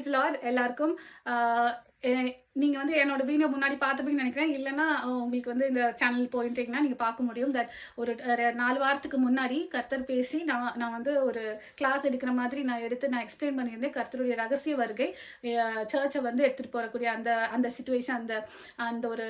Price load എല്ലാവർക്കും நீங்கள் நீங்க வந்து என்னோட வீடியோ முன்னாடி பார்த்துப்பீங்கன்னு நினைக்கிறேன். இல்லைன்னா உங்களுக்கு வந்து இந்த சேனல் போயிட்டீங்கன்னா நீங்க பார்க்க முடியும். தட் ஒரு நாலு வாரத்துக்கு முன்னாடி கர்த்தர் பேசி நான் நான் வந்து ஒரு கிளாஸ் எடுக்கிற மாதிரி நான் எடுத்து நான் எக்ஸ்பிளைன் பண்ணியிருந்தேன். கர்த்தருடைய ரகசிய வருகை சர்ச்சை வந்து எடுத்துட்டு போறக்கூடிய அந்த அந்த சுச்சுவேஷன் அந்த அந்த ஒரு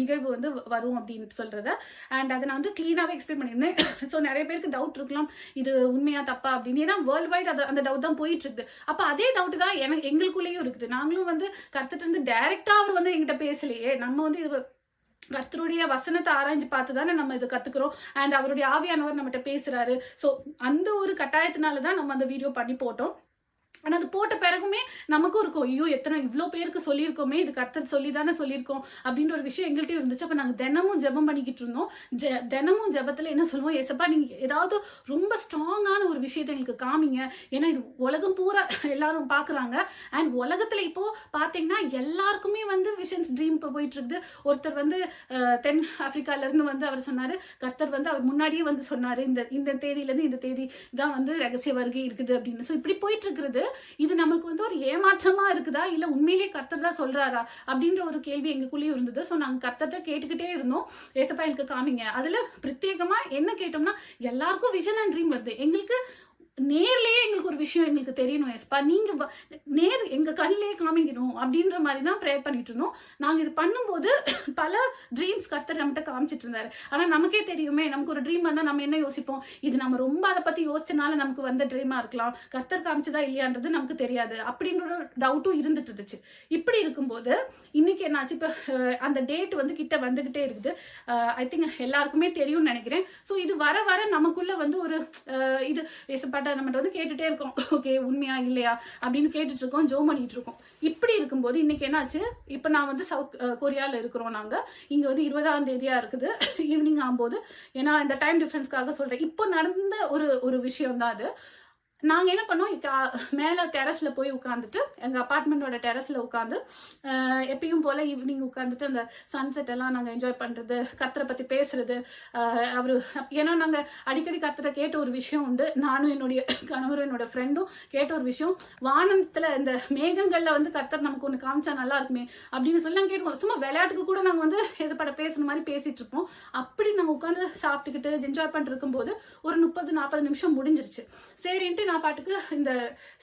நிகழ்வு வந்து வரும் அப்படின்னு சொல்றத. அண்ட் அதை நான் வந்து க்ளீனாகவே எக்ஸ்பிளைன் பண்ணியிருந்தேன். ஸோ நிறைய பேருக்கு டவுட் இருக்கலாம். இது உண்மையா தப்பா அப்படின்னு. ஏன்னா வேர்ல்டு வைட் அந்த டவுட் தான் போயிட்டு இருக்குது. அப்போ அதே டவுட் தான் எனக்கு எங்களுக்குள்ளேயும் இருக்குது. நாங்களும் வந்து கருத்துட்டு இருந்து டைரக்டா அவர் வந்து எங்கிட்ட பேசலையே. நம்ம வந்து இது கர்த்தருடைய வசனத்தை ஆராய்ஞ்சு பார்த்து தானே நம்ம இதை கத்துக்கிறோம். அண்ட் அவருடைய ஆவியானவர் நம்மகிட்ட பேசுறாரு. ஸோ அந்த ஒரு கட்டாயத்தினால தான் நம்ம அந்த வீடியோ பண்ணி போட்டோம். ஆனால் அது போட்ட பிறகுமே நமக்கும் இருக்கும். ஐயோ எத்தனை இவ்வளோ பேருக்கு சொல்லியிருக்கோமே இது கர்த்தர் சொல்லி தானே சொல்லியிருக்கோம் அப்படின்ற ஒரு விஷயம் எங்கள்கிட்ட இருந்துச்சு. அப்போ நாங்கள் தினமும் ஜெபம் பண்ணிக்கிட்டு இருந்தோம். ஜெ- தினமும் ஜெபத்தில் என்ன சொல்லுவோம் ஏசப்பா நீங்கள் ஏதாவது ரொம்ப ஸ்ட்ராங்கான ஒரு விஷயத்தை எங்களுக்கு காமிங்க. ஏன்னா இது உலகம் பூரா எல்லாரும் பார்க்குறாங்க அண்ட் உலகத்தில் இப்போது பார்த்தீங்கன்னா எல்லாருக்குமே வந்து விஷன்ஸ் ட்ரீம் போயிட்டு இருக்குது ஒருத்தர் வந்து தென் ஆப்பிரிக்கால வந்து அவர் சொன்னார். கர்த்தர் வந்து அவர் முன்னாடியே வந்து சொன்னார். இந்த இந்த தேதியிலேருந்து இந்த தேதி தான் வந்து ரகசிய வருகை இருக்குது அப்படின்னு. ஸோ இப்படி போயிட்டு இருக்கிறது இது நமக்கு வந்து ஒரு ஏமாற்றமா இருக்குதா? இல்ல உண்மையிலேயே கர்த்தர் தான் சொல்றாரா? அப்படின்ற ஒரு கேள்வி எங்களுக்குள்ளேயும் இருந்தது. ஸோ நாங்க கர்த்தர்ட்ட கேட்டுக்கிட்டே இருந்தோம். ஏசப்பா எனக்கு காமிங்க. அதுல பிரத்யேகமா என்ன கேட்டோம்னா எல்லாருக்கும் விஷன் அண்ட் ட்ரீம் வருது. எங்களுக்கு நேர்லேயே எங்களுக்கு ஒரு விஷயம் எங்களுக்கு தெரியணும் எஸ்பா நீங்கள் வ- நேர் எங்கள் கண்ணிலேயே காமிக்கணும் அப்படின்ற மாதிரி தான் ப்ரேயர் பண்ணிட்டு இருந்தோம். நாங்கள் இது பண்ணும்போது பல ட்ரீம்ஸ் கர்த்தர் நம்மகிட்ட காமிச்சிட்டு இருந்தாரு. ஆனால் நமக்கே தெரியுமே நமக்கு ஒரு ட்ரீம் வந்தால் நம்ம என்ன யோசிப்போம்? இது நம்ம ரொம்ப அதை பற்றி யோசிச்சனால நமக்கு வந்த ட்ரீமாக இருக்கலாம். கர்த்தர் காமிச்சதா இல்லையான்றது நமக்கு தெரியாது அப்படின்ற ஒரு டவுட்டும் இருந்துட்டு இருந்துச்சு. இப்படி இருக்கும்போது இன்னைக்கு என்னாச்சு? இப்போ அந்த டேட் வந்து கிட்ட வந்துகிட்டே இருக்குது. ஐ திங்க் எல்லாருக்குமே தெரியும்னு நினைக்கிறேன். ஸோ இது வர வர நமக்குள்ள வந்து ஒரு இது இது ஏசப்பாட்ட வந்து கேட்டுட்டே இருக்கோம். ஓகே உண்மையா இல்லையா அப்படின்னு கேட்டுட்டு இருக்கோம் ஜோ பண்ணிட்டு இருக்கோம். இப்படி இருக்கும்போது இன்னைக்கு என்னாச்சு? இப்போ நான் வந்து சவுத் கொரியாவில் இருக்கிறோம் நாங்கள் இங்கே வந்து இருபதாம் தேதியா இருக்குது. ஈவினிங் ஆகும்போது. ஏன்னா இந்த டைம் டிஃப்ரென்ஸ்க்காக சொல்கிறேன் இப்போ நடந்த ஒரு ஒரு விஷயம் தான் அது. நாங்கள் என்ன பண்ணோம்? மேலே டெரஸில் போய் உட்காந்துட்டு எங்கள் அப்பார்ட்மெண்ட்டோட டெரஸில் உட்காந்து எப்பயும் போல் ஈவினிங் உட்காந்துட்டு அந்த சன்செட் எல்லாம் நாங்கள் என்ஜாய் பண்ணுறது கர்த்தரை பற்றி பேசுறது அவர் ஏன்னா நாங்கள் அடிக்கடி கர்த்தரை கேட்ட ஒரு விஷயம் உண்டு. நானும் என்னுடைய கணவரும் என்னோட ஃப்ரெண்டும் கேட்ட ஒரு விஷயம் வானத்தில் இந்த மேகங்களில் வந்து கர்த்தர் நமக்கு ஒன்று காமிச்சா நல்லா இருக்குமே அப்படின்னு சொல்லி நாங்கள் கேட்டுவோம் சும்மா விளையாட்டுக்கு கூட நாங்கள் வந்து ஏசப்பட பேசுன மாதிரி பேசிகிட்டு இருப்போம். அப்படி நாங்கள் உட்காந்து சாப்பிட்டுக்கிட்டு என்ஜாய் பண்ணிட்டு இருக்கும்போது ஒரு முப்பது நாற்பது நிமிஷம் முடிஞ்சிருச்சு. சரின்ட்டு நான் பாட்டுக்கு இந்த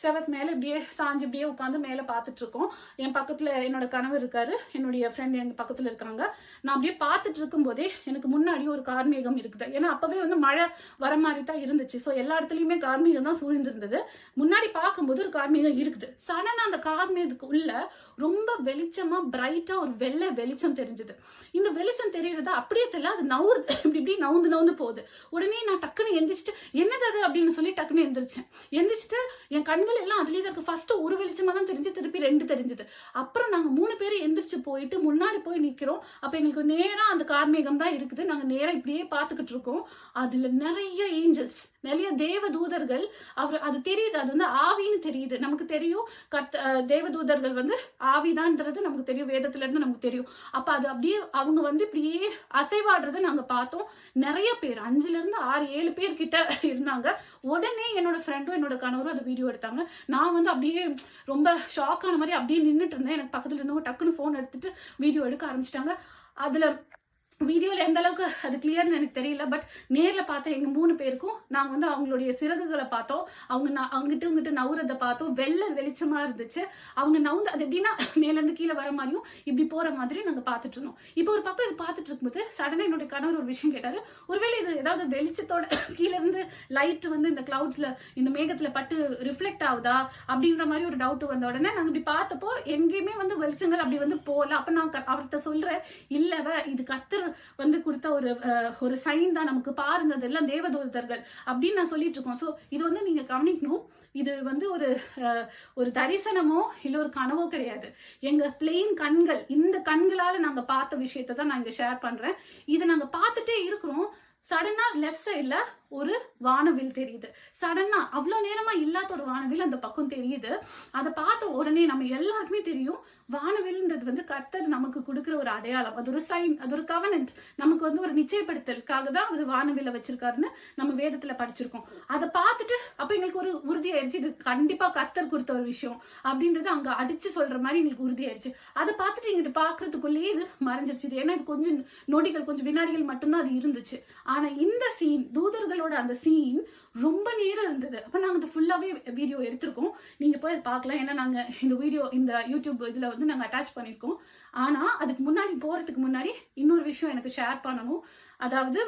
செவத் மேல இப்படியே சாஞ்சு இப்படியே உட்காந்து மேல பார்த்துட்டு இருக்கோம் என் பக்கத்துல என்னோட கணவர் இருக்காரு. என்னுடைய ஃப்ரெண்ட் எங்க பக்கத்துல இருக்காங்க. நான் அப்படியே பார்த்துட்டு இருக்கும்போதே எனக்கு முன்னாடி ஒரு கார்மேகம் இருக்குது. ஏன்னா அப்பவே வந்து மழை வர மாதிரி தான் இருந்துச்சு. ஸோ எல்லா இடத்துலயுமே கார்மேகம் தான் சூழ்ந்திருந்தது. முன்னாடி பார்க்கும்போது ஒரு கார்மேகம் இருக்குது. சடனா அந்த கார்மேகத்துக்கு உள்ள ரொம்ப வெளிச்சமா பிரைட்டா ஒரு வெள்ளை வெளிச்சம் தெரிஞ்சது. இந்த வெளிச்சம் தெரியறது அப்படியே தெரியல. அது நவுறுது இப்படி இப்படி நவுந்து நவுந்து போகுது. உடனே நான் டக்குன்னு எந்திரிச்சிட்டு என்னது அது? அப்படின்னு சொல்லி டக்குன்னு எந்திரிச்சேன். எந்திரிச்சிட்டு என் கண்கள் எல்லாம் அதுலேயே தான் இருக்கு. ஃபர்ஸ்ட் ஒரு வெளிச்சமாக தான் தெரிஞ்சு திருப்பி ரெண்டு தெரிஞ்சது. அப்புறம் நாங்கள் மூணு பேரும் எந்திரிச்சு போயிட்டு முன்னாடி போய் நிற்கிறோம் அப்போ எங்களுக்கு நேராக அந்த கார்மேகம் தான் இருக்குது. நாங்கள் நேராக இப்படியே பார்த்துக்கிட்டு இருக்கோம். அதில் நிறைய ஏஞ்சல்ஸ் நிறைய தேவ தூதர்கள் அவர் அது தெரியுது. அது வந்து ஆவின்னு தெரியுது. நமக்கு தெரியும். கர்த்த தேவதூதர்கள் வந்து ஆவிதான்றது நமக்கு தெரியும். வேதத்துல இருந்து நமக்கு தெரியும். அப்ப அது அப்படியே அவங்க வந்து இப்படியே அசைவாடுறதை நாங்க பார்த்தோம். நிறைய பேர் அஞ்சுல இருந்து ஆறு ஏழு பேர் கிட்ட இருந்தாங்க. உடனே என்னோட ஃப்ரெண்ட் ஃப்ரெண்டும் என்னோட கணவரும் அது வீடியோ எடுத்தாங்க. நான் வந்து அப்படியே ரொம்ப ஷாக் ஆன மாதிரி அப்படியே நின்றுட்டு இருந்தேன். எனக்கு பக்கத்துல இருந்தவங்க டக்குன்னு ஃபோன் எடுத்துட்டு வீடியோ எடுக்க ஆரம்பிச்சிட்டாங்க. அதுல வீடியோவில் எந்த அளவுக்கு அது கிளியர்னு எனக்கு தெரியல பட் நேரில் பார்த்த எங்கள் மூணு பேருக்கும் நாங்கள் வந்து அவங்களுடைய சிறகுகளை பார்த்தோம். அவங்க நான் அங்கிட்டு இங்கிட்டு நவுறதை பார்த்தோம். வெள்ளை வெளிச்சமாக இருந்துச்சு. அவங்க நவுந்து அது எப்படின்னா மேலேருந்து கீழே வர மாதிரியும் இப்படி போகிற மாதிரி நாங்கள் பார்த்துட்டு இருந்தோம். இப்போ ஒரு பக்கம் இது பார்த்துட்டு இருக்கும்போது சடனாக என்னுடைய கணவர் ஒரு விஷயம் கேட்டார். ஒருவேளை இது ஏதாவது வெளிச்சத்தோட கீழே இருந்து லைட் வந்து இந்த கிளவுட்ஸில் இந்த மேகத்தில் பட்டு ரிஃப்ளெக்ட் ஆகுதா? அப்படின்ற மாதிரி ஒரு டவுட் வந்த உடனே நாங்கள் இப்படி பார்த்தப்போ எங்கேயுமே வந்து வெளிச்சங்கள் அப்படி வந்து போகல. அப்போ நான் க- அவர்கிட்ட சொல்கிறேன் இல்லைவ இது கத்துற வந்து கொடுத்த ஒரு ஒரு சைன் தான் நமக்கு. பாருங்க அதெல்லாம் தேவதூதர்கள் அப்படின்னு நான் சொல்லிட்டு இருக்கோம். ஸோ இது வந்து நீங்க கவனிக்கணும். இது வந்து ஒரு ஒரு தரிசனமோ இல்ல ஒரு கனவோ கிடையாது. எங்க பிளெயின் கண்கள் இந்த கண்களால நாங்க பார்த்த விஷயத்தை தான் நான் இங்க ஷேர் பண்றேன். இதை நாங்க பார்த்துட்டே இருக்கிறோம். சடனா லெஃப்ட் சைட்ல ஒரு வானவில் தெரியுது. சடனா அவ்வளோ நேரமா இல்லாத ஒரு வானவில் அந்த பக்கம் தெரியுது. அதை பார்த்த உடனே நம்ம எல்லாருக்குமே தெரியும் வானவில்ன்றது வந்து கர்த்தர் நமக்கு கொடுக்குற ஒரு அடையாளம். அது ஒரு சைன் அது ஒரு கவனன்ட் நமக்கு வந்து ஒரு நிச்சயப்படுத்தலுக்காக தான் அது வானவில வச்சிருக்காருன்னு நம்ம வேதத்துல படிச்சிருக்கோம். அதை பார்த்துட்டு அப்ப எங்களுக்கு ஒரு உறுதியாயிருச்சு. இது கண்டிப்பா கர்த்தர் கொடுத்த ஒரு விஷயம் அப்படின்றது அங்க அடிச்சு சொல்ற மாதிரி எங்களுக்கு உறுதியாயிருச்சு. அதை பார்த்துட்டு இங்கிட்டு பாக்குறதுக்குள்ளேயே இது மறைஞ்சிருச்சு. ஏன்னா இது கொஞ்சம் நொடிகள் கொஞ்சம் வினாடிகள் மட்டும்தான் அது இருந்துச்சு. ஆனா இந்த சீன் தூதர்கள் தூதர்களோட அந்த சீன் ரொம்ப நேரம் இருந்தது. அப்போ நாங்கள் அது ஃபுல்லாகவே வீடியோ எடுத்திருக்கோம். நீங்கள் போய் அதை பார்க்கலாம். ஏன்னா நாங்கள் இந்த வீடியோ இந்த யூடியூப் இதில் வந்து நாங்கள் அட்டாச் பண்ணியிருக்கோம். ஆனால் அதுக்கு முன்னாடி போகிறதுக்கு முன்னாடி இன்னொரு விஷயம் எனக்கு ஷேர் பண்ணணும். அதாவது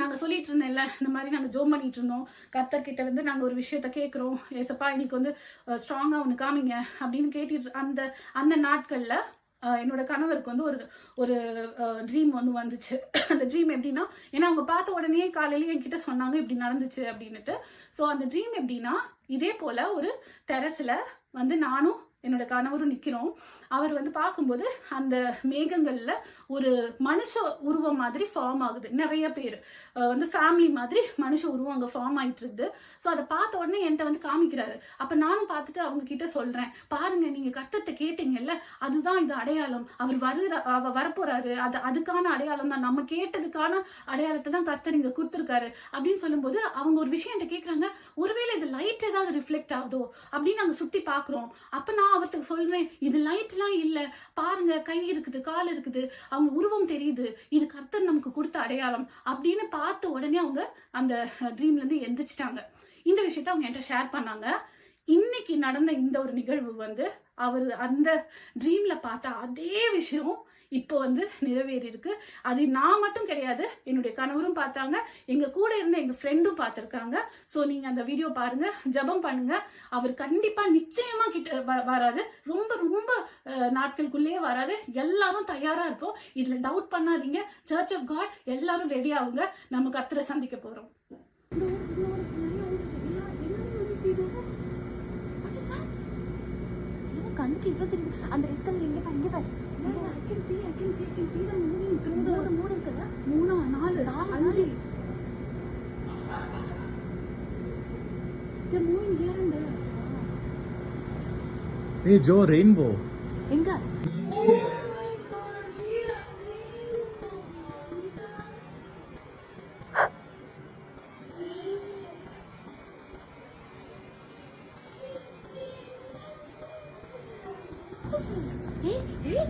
நாங்கள் சொல்லிட்டு இருந்தேன்ல இந்த மாதிரி நாங்கள் ஜோம் பண்ணிட்டு இருந்தோம். கர்த்தர் கிட்ட வந்து நாங்கள் ஒரு விஷயத்த கேட்குறோம். ஏசப்பா எங்களுக்கு வந்து ஸ்ட்ராங்காக ஒன்று காமிங்க அப்படின்னு கேட்டு அந்த அந்த நாட்களில் என்னோட கணவருக்கு வந்து ஒரு ஒரு ட்ரீம் ஒன்று வந்துச்சு. அந்த ட்ரீம் எப்படின்னா ஏன்னா அவங்க பார்த்த உடனே காலையில என்கிட்ட சொன்னாங்க இப்படி நடந்துச்சு அப்படின்னுட்டு. ஸோ அந்த ட்ரீம் எப்படின்னா இதே போல ஒரு தெரஸில் வந்து நானும் என்னோட கணவரும் நிற்கிறோம் அவர் வந்து பார்க்கும்போது அந்த மேகங்கள்ல ஒரு மனுஷ உருவம் மாதிரி ஃபார்ம் ஆகுது. நிறைய பேர். வந்து ஃபேமிலி மாதிரி மனுஷ உருவம் அங்கே ஃபார்ம் ஆயிட்டு இருக்குது ஸோ அதை பார்த்த உடனே என்கிட்ட வந்து காமிக்கிறாரு. அப்போ நானும் பார்த்துட்டு அவங்க கிட்ட சொல்றேன். பாருங்க நீங்க கஷ்டத்தை கேட்டீங்கல்ல அதுதான் இது அடையாளம். அவர் வருகிற அவ வரப்போறாரு. அது அதுக்கான அடையாளம் தான். நம்ம கேட்டதுக்கான அடையாளத்தை தான் கர்த்தர் இங்க கொடுத்துருக்காரு. அப்படின்னு சொல்லும்போது அவங்க ஒரு விஷயம் என்கிட்ட கேக்குறாங்க ஒருவேளை இது லைட் ஏதாவது ரிஃப்ளெக்ட் ஆகுதோ? அப்படின்னு நாங்கள் சுற்றி பார்க்குறோம். அப்போ நான் அவர்கிட்ட சொல்றேன் இது லைட்லாம் இல்லை. பாருங்க கை இருக்குது கால் இருக்குது அவங்க உருவம் தெரியுது இது கர்த்தர் நமக்கு கொடுத்த அடையாளம் அப்படின்னு பார்த்த உடனே அவங்க அந்த ட்ரீம்ல இருந்து எந்திரிச்சிட்டாங்க. இந்த விஷயத்த அவங்க என்கிட்ட ஷேர் பண்ணாங்க. இன்னைக்கு நடந்த இந்த ஒரு நிகழ்வு வந்து அவர் அந்த ட்ரீம்ல பார்த்த அதே விஷயம் இப்போ வந்து நிறைவேறியிருக்கு. அது நான் மட்டும் கிடையாது என்னுடைய கணவரும் பார்த்தாங்க. எங்க கூட இருந்த எங்க ஃப்ரெண்டும் பார்த்துருக்காங்க. ஸோ நீங்க அந்த வீடியோ பாருங்க ஜெபம் பண்ணுங்க. அவர் கண்டிப்பா நிச்சயமா கிட்ட வ- வராது ரொம்ப ரொம்ப நாட்களுக்குள்ளேயே வராது எல்லாரும் தயாரா இருப்போம். இதுல டவுட் பண்ணாதீங்க. சர்ச் ஆஃப் காட் எல்லாரும் ரெடி ஆகுங்க. நம்ம கர்த்தரை சந்திக்க போறோம். கண்ணுக்கு இவ்வளவு தெரியுது அந்த ரெட் கலர் எங்க பாரு இங்க பாரு மூணு மூணு மூணா நாலு அஞ்சு moving here and there. Hey Joe, rainbow. எங்க ஏய் ஏய்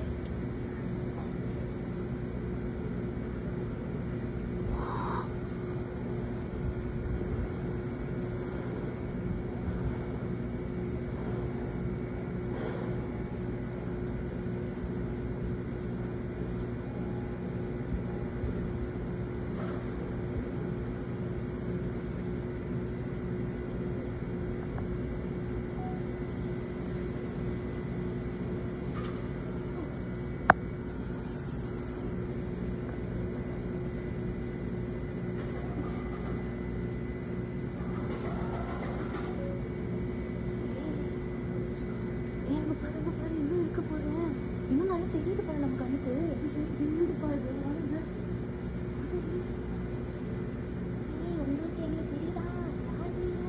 ஏய், அங்க பாரு, அங்க பாரு, இன்னும் இருக்கு பாரு. இன்னும் நல்லா தெரியுது பாரு நம்ம கண்ணுக்கு. தெரியுது பாரு. What is this? What is this? ஏய், உங்களுக்கு என்ன தெரியுதா? யார் நீங்க?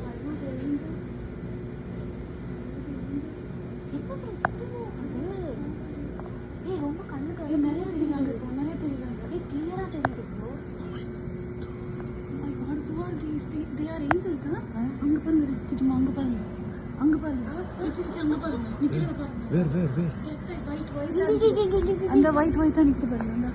I was a angel. எப்ப பேசுறீங்க? அது. ஏய், ரொம்ப கண்ணுக்கு ஏய், நிறைய தெரியுறாங்க இப்போ, நிறைய தெரியுறாங்க. அப்படியே clear ஆ தெரியுது bro. My God, who are these? They- they are angels, huh? அங்க பாருங்க நிஜமா அங்க பாருங்க அங்க பாருங்க நிச்சு, நிச்சு, அங்க பாருங்க நிக்கிற பாருங்க Where, where, where? That side, white, white. இங்க, இங்க, இங்க, இங்க, இங்க. அந்த ஒயிட் ஒயிட்டா நிக்குது பாருங்க?